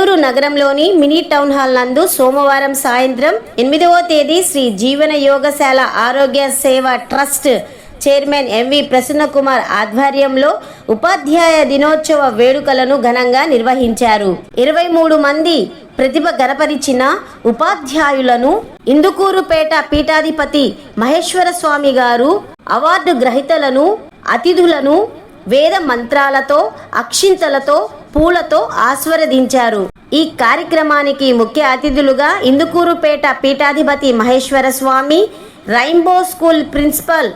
నెల్లూరు నగరంలోని mini town hall నందు సోమవారం సాయంత్రం ఎనిమిదవ తేదీ శ్రీ జీవన యోగశాల ఆరోగ్య సేవ ట్రస్ట్ చైర్మన్ ఎంవి ప్రసన్నకుమార్ ఆధ్వర్యంలో ఉపాధ్యాయ దినోత్సవ వేడుకలను ఘనంగా నిర్వహించారు. ఇరవై మూడు మంది ప్రతిభ గనపరిచిన ఉపాధ్యాయులను ఇందుకూరుపేట పీఠాధిపతి మహేశ్వర స్వామి గారు అవార్డు గ్రహీతలను అతిథులను వేద మంత్రాలతో అక్షింతలతో పూలతో ఆస్వాదించారు. ఈ కార్యక్రమానికి ముఖ్య అతిథులుగా ఇందుకూరుపేట పీఠాధిపతి Maheshwara Swamy rainbow school principal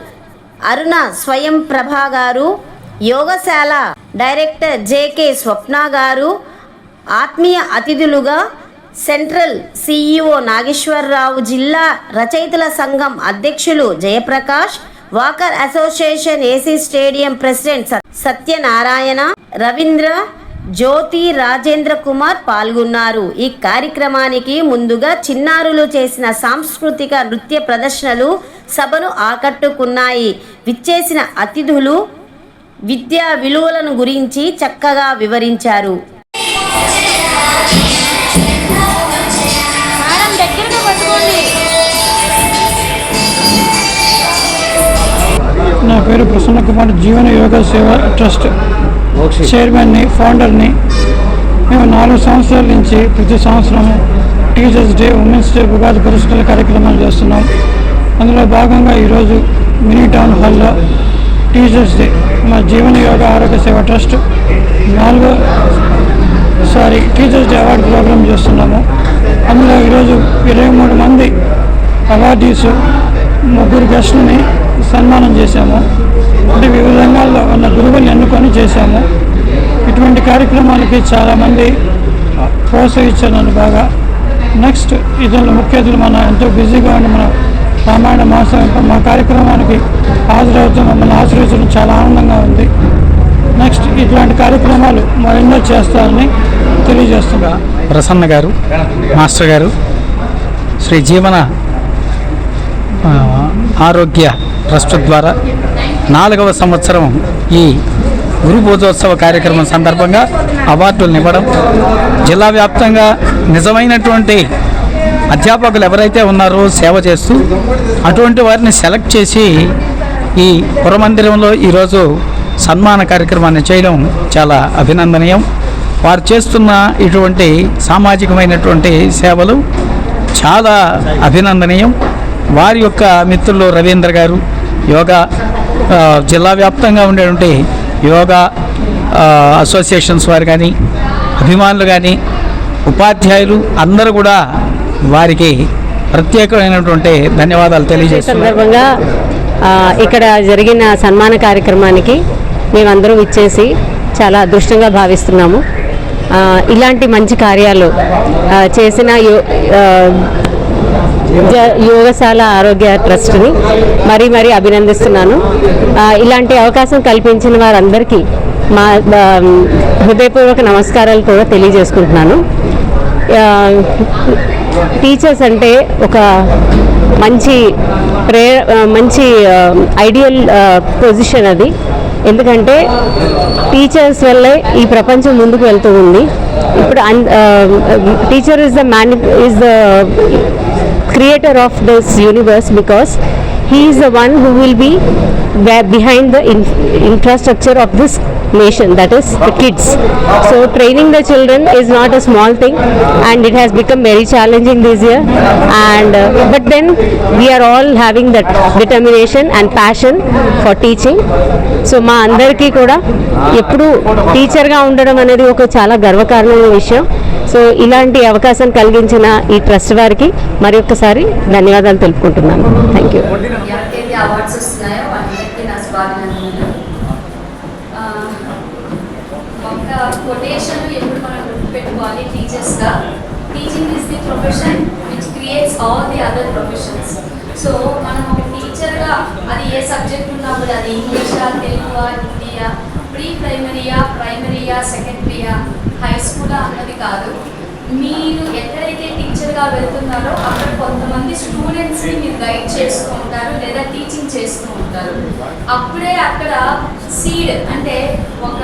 Aruna Swayam Prabha గారు యోగశాల డైరెక్టర్ జేకే స్వప్న గారు ఆత్మీయ అతిథులుగా సెంట్రల్ సిఇఓ నాగేశ్వరరావు జిల్లా రచయితల సంఘం అధ్యక్షులు Jayaprakash walker association AC stadium president Satyanarayana Ravindra Jyothi Rajendra Kumar పాల్గొన్నారు. ఈ కార్యక్రమానికి ముందుగా చిన్నారులు చేసిన సాంస్కృతిక నృత్య ప్రదర్శనలు సభను ఆకట్టుకున్నాయి. విచ్చేసిన అతిథులు విద్యా విలువలను గురించి చక్కగా వివరించారు. నా పేరు ప్రసన్న కుమార్ జీవన యోగా సేవ ట్రస్ట్. చైర్మన్ని ఫౌండర్ని మేము నాలుగు సంవత్సరాల నుంచి ప్రతి సంవత్సరం teachers day women's day Ugadi పురస్కార కార్యక్రమాలు చేస్తున్నాం. అందులో భాగంగా ఈరోజు మినీ టౌన్ హాల్లో టీచర్స్ డే మా జీవన యోగ ఆరోగ్య సేవ ట్రస్ట్ నాలుగో sorry teachers day award program చేస్తున్నాము. అందులో ఈరోజు ఇరవై మూడు మంది అవార్డీస్ ముగ్గురు గెస్టులని సన్మానం చేశాము. అంటే వివిధ రంగాల్లో ఉన్న గురువుని ఎన్నుకొని చేశాము. ఇటువంటి కార్యక్రమాలకి చాలామంది ప్రోత్సహించారు నన్ను బాగా. నెక్స్ట్ ఇతరులు ముఖ్య అతిథులు మన ఎంతో బిజీగా ఉండి మన రామాయణ మాసం మా కార్యక్రమానికి హాజరవుతూ మమ్మల్ని ఆశ్రయించడం చాలా ఆనందంగా ఉంది. నెక్స్ట్ ఇట్లాంటి కార్యక్రమాలు మరెన్నో చేస్తారని తెలియజేస్తున్నా. ప్రసన్న గారు మాస్టర్ గారు శ్రీ జీవన ఆరోగ్య ట్రస్ట్ ద్వారా నాలుగవ సంవత్సరం ఈ గురు పూజోత్సవ కార్యక్రమం సందర్భంగా అవార్డులను ఇవ్వడం జిల్లా వ్యాప్తంగా నిజమైనటువంటి అధ్యాపకులు ఎవరైతే ఉన్నారో సేవ చేస్తూ అటువంటి వారిని సెలెక్ట్ చేసి ఈ పురమందిరంలో ఈరోజు సన్మాన కార్యక్రమాన్ని చేయడం చాలా అభినందనీయం. వారు చేస్తున్న ఇటువంటి సామాజికమైనటువంటి సేవలు చాలా అభినందనీయం. వారి యొక్క మిత్రులు రవీంద్ర గారు యోగా జిల్లా వ్యాప్తంగా ఉండేటువంటి యోగా అసోసియేషన్స్ వారు కానీ అభిమానులు కానీ ఉపాధ్యాయులు అందరూ కూడా వారికి ప్రత్యేకమైనటువంటి ధన్యవాదాలు సందర్భంగా ఇక్కడ జరిగిన సన్మాన కార్యక్రమానికి మేమందరం ఇచ్చేసి చాలా అదృష్టంగా భావిస్తున్నాము. ఇలాంటి మంచి కార్యాలు చేసిన యోగశాల ఆరోగ్య ట్రస్ట్ని మరీ మరీ అభినందిస్తున్నాను. ఇలాంటి అవకాశం కల్పించిన వారందరికీ మా హృదయపూర్వక నమస్కారాలు కూడా తెలియజేసుకుంటున్నాను. టీచర్స్ అంటే ఒక మంచి ప్రే మంచి ఐడియల్ పొజిషన్ అది. ఎందుకంటే టీచర్స్ వల్లే ఈ ప్రపంచం ముందుకు వెళ్తూ ఉంది. ఇప్పుడు teacher is the many is the creator of this universe because he is the one who will be where behind the in- infrastructure of this nation that is the kids so training the children is not a small thing and it has become very challenging this year and uh, but then we are all having that determination and passion for teaching so మా అందరికీ కూడా ఎప్పుడు టీచర్గా ఉండడం అనేది ఒక చాలా గర్వకారణమైన విషయం సో ఇలాంటి అవకాశం కలిగించిన ఈ ట్రస్ట్ వారికి మరి ఒక్కసారి ధన్యవాదాలు తెలుపుకుంటున్నాను. Thank you teaching is the profession which creates all the other professions so మనం ఒక టీచర్గా అది ఏ సబ్జెక్ట్ ఉన్నా కూడా అది ఇంగ్లీషా తెలుగువా హిందీయా ప్రీ ప్రైమరీయా ప్రైమరీయా సెకండరీయా హై స్కూలా అన్నది కాదు. మీరు ఎక్కడైతే టీచర్గా వెళ్తున్నారో అక్కడ కొంతమంది స్టూడెంట్స్ని మీరు గైడ్ చేస్తూ ఉంటారు లేదా టీచింగ్ చేస్తూ ఉంటారు. అప్పుడే అక్కడ సీడ్ అంటే ఒక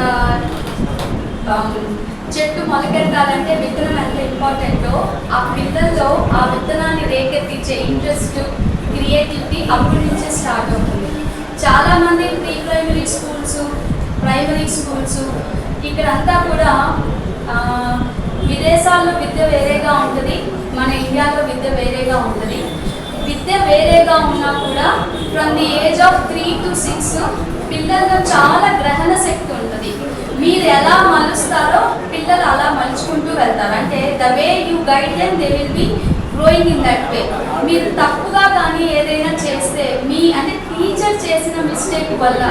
um, చెట్టు మొలకెత్తాలంటే విత్తనం ఎంత ఇంపార్టెంటో ఆ పిల్లల్లో ఆ విత్తనాన్ని రేకెత్తించే ఇంట్రెస్ట్ క్రియేటివిటీ అప్పటి నుంచే స్టార్ట్ అవుతుంది. చాలామంది pre primary school primary schools ఇక్కడంతా కూడా విదేశాల్లో విద్య వేరేగా ఉంటుంది మన ఇండియాలో విద్య వేరేగా ఉంటుంది. విద్య వేరేగా ఉన్నా కూడా from the age of three to six పిల్లల్లో చాలా గ్రహణ శక్తి ఉంటుంది. మీరు ఎలా మలుస్తారో పిల్లలు అలా మలుచుకుంటూ వెళ్తారు. అంటే the way you guide them they will be growing in that way మీరు తప్పుగా కానీ ఏదైనా చేస్తే మీ అంటే టీచర్ చేసిన మిస్టేక్ వల్ల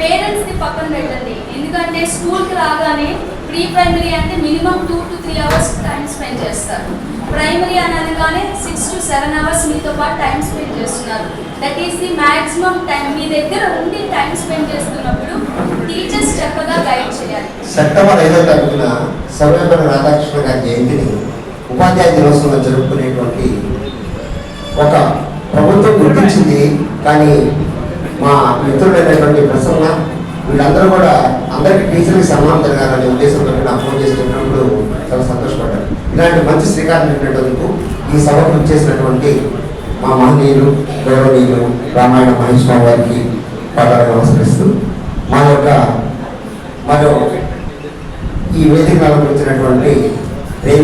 పేరెంట్స్ని పక్కన పెట్టండి. ఎందుకంటే స్కూల్కి రాగానే ప్రీ ప్రైమరీ అంటే minimum two to three hours time spend చేస్తారు. ప్రైమరీ అనగానే సిక్స్ టు సెవెన్ అవర్స్ మీతో పాటు టైం స్పెండ్ చేస్తున్నారు. That is the maximum time. మీ దగ్గర ఉండి టైం స్పెండ్ చేస్తున్నప్పుడు టీచర్స్ చక్కగా గైడ్ చేయాలి. సెప్టెంబర్ ఐదో తారీఖున సర్వేపల్లి రాధాకృష్ణ గారి జయంతిని ఉపాధ్యాయ దినోత్సవంలో జరుపుకునేటువంటి ఒక ప్రభుత్వం గుర్తించింది. కానీ మా మిత్రుడైనటువంటి ప్రసన్న వీళ్ళందరూ కూడా అందరికీ టీచర్కి సన్మానం జరగాలనే ఉద్దేశంతో నాకు ఫోన్ చేసినప్పుడు చాలా సంతోషపడ్డాను ఇలాంటి మంచి శ్రీకారం చుట్టినందుకు ఈ సభకు చేసినటువంటి మా మహనీయులు గౌరవనీయులు రామాయణ మహేష్ బాబు గారికి పాదాలు నమస్కరిస్తూ మా యొక్క మరో ఈ వేదిక అలంకరించినటువంటి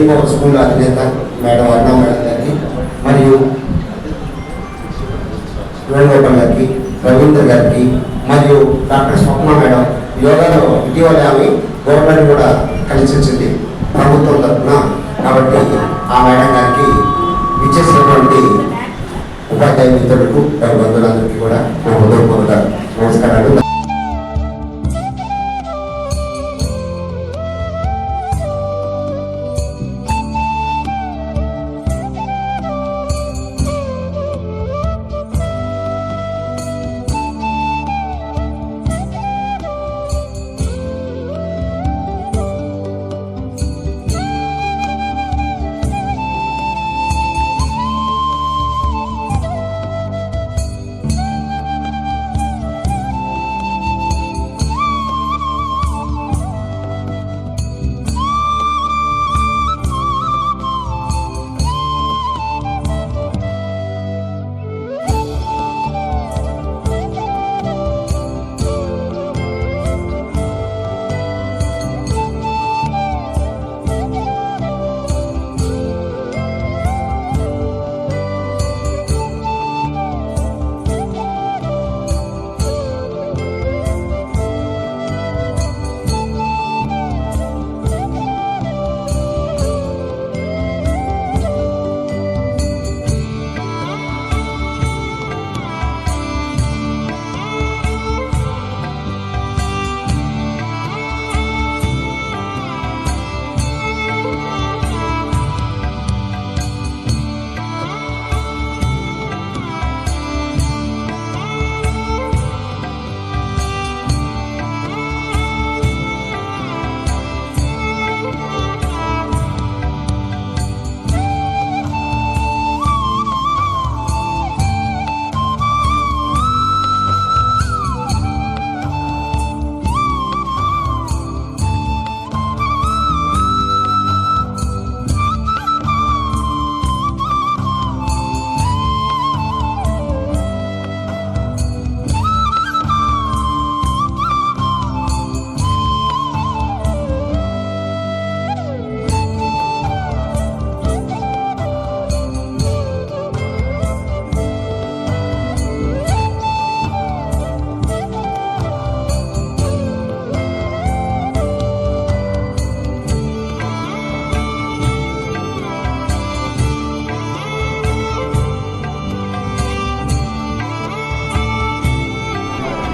రెయిన్బో స్కూల్ అధినేత మేడం అన్నా మేడం గారికి మరియు వేణుగోపాల్ గారికి రవీంద్ర గారికి మరియు డాక్టర్ స్వప్న మేడం. యోగాలో ఇటీవల ఆమె గవర్నమెంట్ కూడా కలిసించింది ప్రభుత్వం తరఫున. కాబట్టి ఆ మేడం గారికి ఇచ్చేసినటువంటి ఉపాధ్యాయ మిత్రులకు వందలందరికీ కూడా నా హృదయపూర్వక నమస్కారాలు.